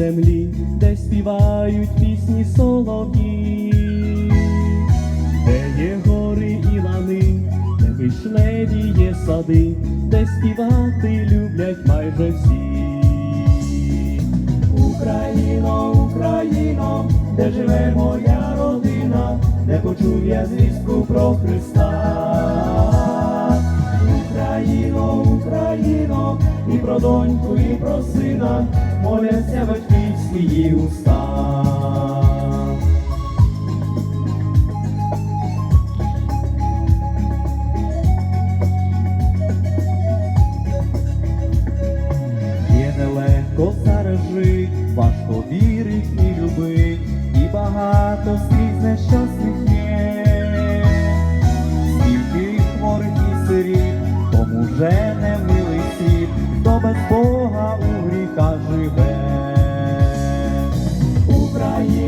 землі, де співають пісні солов'ї, де є гори і лани, де вишневі є сади, де співати люблять майже всі. Україно, Україно, де живе моя родина, де почув я звістку про Христа. Україно, Україно, і про доньку, і про сина, моляться батьківські уста.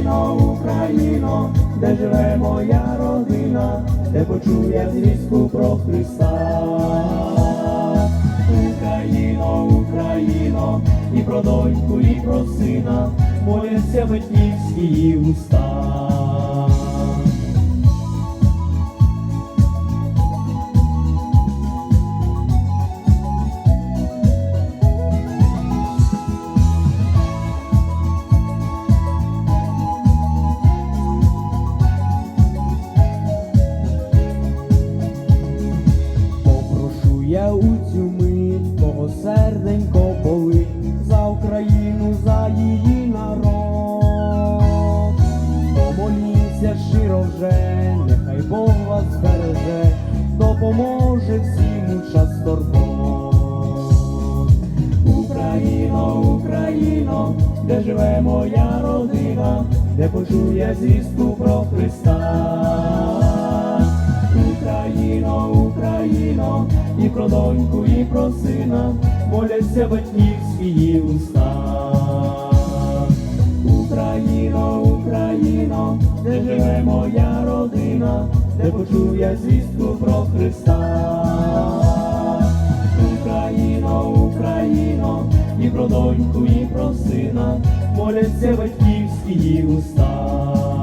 Україно, Україно, де живе моя родина, де почує звістку про Христа. Україно, Україно, і про доньку, і про сина, моляться батьківські уста. Я у цю мить, того серденько болить за Україну, за її народ. Помоліться щиро вже, нехай Бог вас збереже, допоможе всім у час турбот. Україно, Україно, де живе моя родина, де почув я звістку про Христа. Про доньку, і про сина, моляться батьківські уста. Україно, Україно, де живе моя родина, де почув я звістку про Христа. Україно, Україно, і про доньку, і про сина, моляться батьківські уста.